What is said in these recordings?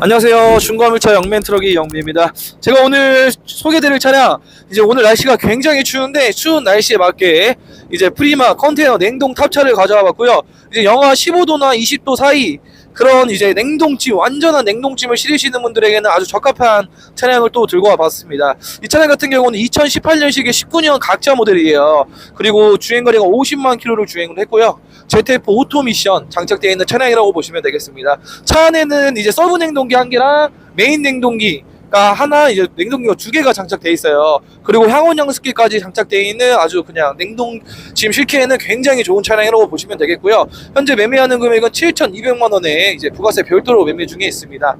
안녕하세요. 중고화물차 영맨트럭의 영민입니다. 제가 오늘 소개드릴 차량, 이제 오늘 날씨가 굉장히 추운데, 추운 날씨에 맞게, 이제 프리마 컨테이너 냉동 탑차를 가져와 봤고요. 이제 영하 15도나 20도 사이, 그런 이제 냉동찜, 완전한 냉동찜을 실으시는 분들에게는 아주 적합한 차량을 또 들고 와 봤습니다. 이 차량 같은 경우는 2018년식의 19년 각자 모델이에요. 그리고 주행거리가 50만 킬로를 주행을 했고요. ZF 오토 미션 장착되어 있는 차량이라고 보시면 되겠습니다. 차 안에는 이제 서브 냉동기 한 개랑 메인 냉동기 가 하나 이제 냉동기가 두 개가 장착되어 있어요. 그리고 향온 양습기까지 장착되어 있는 아주 그냥 냉동 지금 실기에는 굉장히 좋은 차량이라고 보시면 되겠고요. 현재 매매하는 금액은 7,200만 원에 이제 부가세 별도로 매매 중에 있습니다.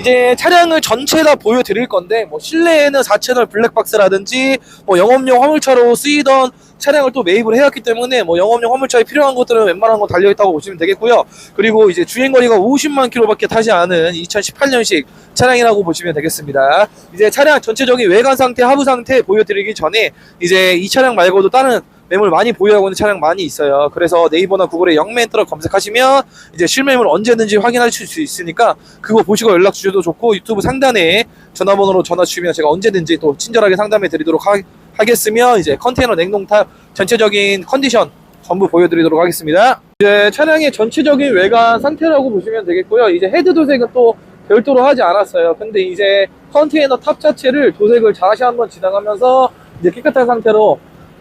이제 차량을 전체 다 보여드릴 건데 뭐 실내에는 4채널 블랙박스라든지 뭐 영업용 화물차로 쓰이던 차량을 또 매입을 해왔기 때문에 뭐 영업용 화물차에 필요한 것들은 웬만한 거 달려있다고 보시면 되겠고요 그리고 이제 주행거리가 50만 킬로밖에 타지 않은 2018년식 차량이라고 보시면 되겠습니다 이제 차량 전체적인 외관 상태 하부 상태 보여드리기 전에 이제 이 차량 말고도 다른 매물 많이 보유하고 있는 차량 많이 있어요. 그래서 네이버나 구글에 영맨트럭 검색하시면 이제 실매물 언제든지 확인하실 수 있으니까 그거 보시고 연락 주셔도 좋고 유튜브 상단에 전화번호로 전화 주시면 제가 언제든지 또 친절하게 상담해 드리도록 하, 하겠으며 이제 컨테이너 냉동탑 전체적인 컨디션 전부 보여드리도록 하겠습니다. 이제 차량의 전체적인 외관 상태라고 보시면 되겠고요. 이제 헤드 도색은 또 별도로 하지 않았어요. 근데 이제 컨테이너 탑 자체를 도색을 다시 한번 진행하면서 이제 깨끗한 상태로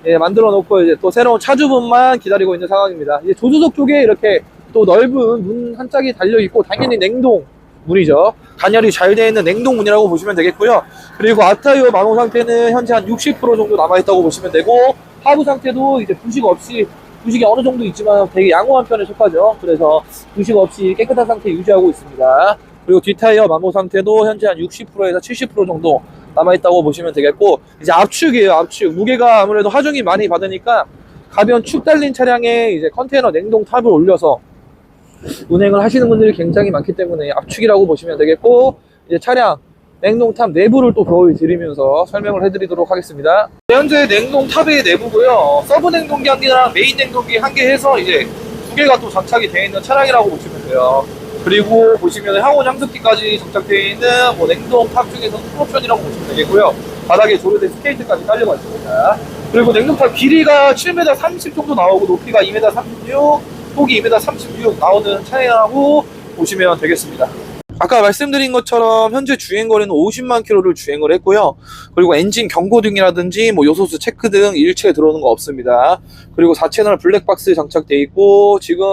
예, 만들어 놓고 이제 또 새로운 차주분만 기다리고 있는 상황입니다. 이제 조수석 쪽에 이렇게 또 넓은 문 한 짝이 달려 있고 당연히 냉동 문이죠. 단열이 잘 되어 있는 냉동 문이라고 보시면 되겠고요. 그리고 앞타이어 만호 상태는 현재 한 60% 정도 남아 있다고 보시면 되고 하부 상태도 이제 부식 없이 부식이 어느 정도 있지만 되게 양호한 편에 속하죠. 그래서 부식 없이 깨끗한 상태 유지하고 있습니다. 그리고 뒷타이어 마모 상태도 현재 한 60%에서 70% 정도 남아있다고 보시면 되겠고 이제 압축이에요 압축 무게가 아무래도 하중이 많이 받으니까 가벼운 축 달린 차량에 이제 컨테이너 냉동 탑을 올려서 운행을 하시는 분들이 굉장히 많기 때문에 압축이라고 보시면 되겠고 이제 차량 냉동탑 내부를 또 보여드리면서 설명을 해드리도록 하겠습니다 현재 냉동탑의 내부고요 서브 냉동기 한 개랑 메인 냉동기 한 개 해서 이제 두 개가 또 장착이 되어 있는 차량이라고 보시면 돼요 그리고 보시면 항온 향습기까지 장착되어 있는 뭐 냉동 탑 중에서 프로옵션이라고 보시면 되겠고요. 바닥에 조르된 스케이트까지 깔려가 있습니다. 그리고 냉동탑 길이가 7m 30 정도 나오고 높이가 2m 36, 폭이 2m 36 나오는 차량이라고 보시면 되겠습니다. 아까 말씀드린 것처럼 현재 주행거리는 50만 킬로를 주행을 했고요. 그리고 엔진 경고등이라든지 뭐 요소수 체크 등 일체 들어오는 거 없습니다. 그리고 4채널 블랙박스 장착돼 있고 지금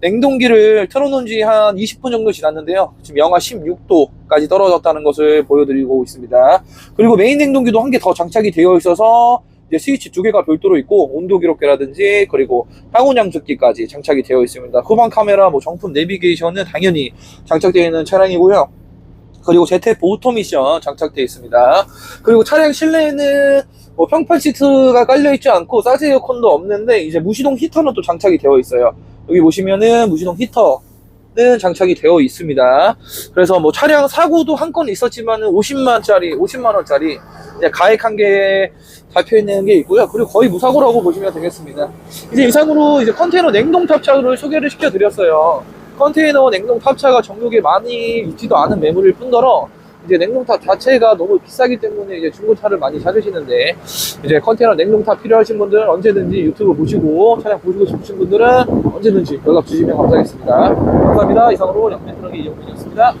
냉동기를 틀어놓은 지 한 20분 정도 지났는데요. 지금 영하 16도까지 떨어졌다는 것을 보여드리고 있습니다. 그리고 메인 냉동기도 한 개 더 장착이 되어 있어서 이제 스위치 두 개가 별도로 있고 온도 기록계라든지 그리고 항온 양습기까지 장착이 되어 있습니다. 후방 카메라, 뭐 정품 내비게이션은 당연히 장착되어 있는 차량이고요. 그리고 ZF 오토 미션 장착되어 있습니다. 그리고 차량 실내에는 뭐 평판 시트가 깔려 있지 않고 사즈 에어컨도 없는데 이제 무시동 히터는 또 장착이 되어 있어요. 여기 보시면은 무시동 히터 는 장착이 되어 있습니다. 그래서 뭐 차량 사고도 한 건 있었지만은 50만짜리, 50만 원짜리 이제 가액 한개 잡혀 있는 게 있고요. 그리고 거의 무사고라고 보시면 되겠습니다. 이제 이상으로 이제 컨테이너 냉동 탑차를 소개를 시켜 드렸어요. 컨테이너 냉동 탑차가 전국에 많이 있지도 않은 매물일 뿐더러 이제 냉동탑 자체가 너무 비싸기 때문에 이제 중고차를 많이 찾으시는데 이제 컨테이너 냉동탑 필요하신 분들은 언제든지 유튜브 보시고 차량 보시고 싶으신 분들은 언제든지 연락 주시면 감사하겠습니다. 감사합니다. 이상으로 영맨트럭의 이영민이었습니다.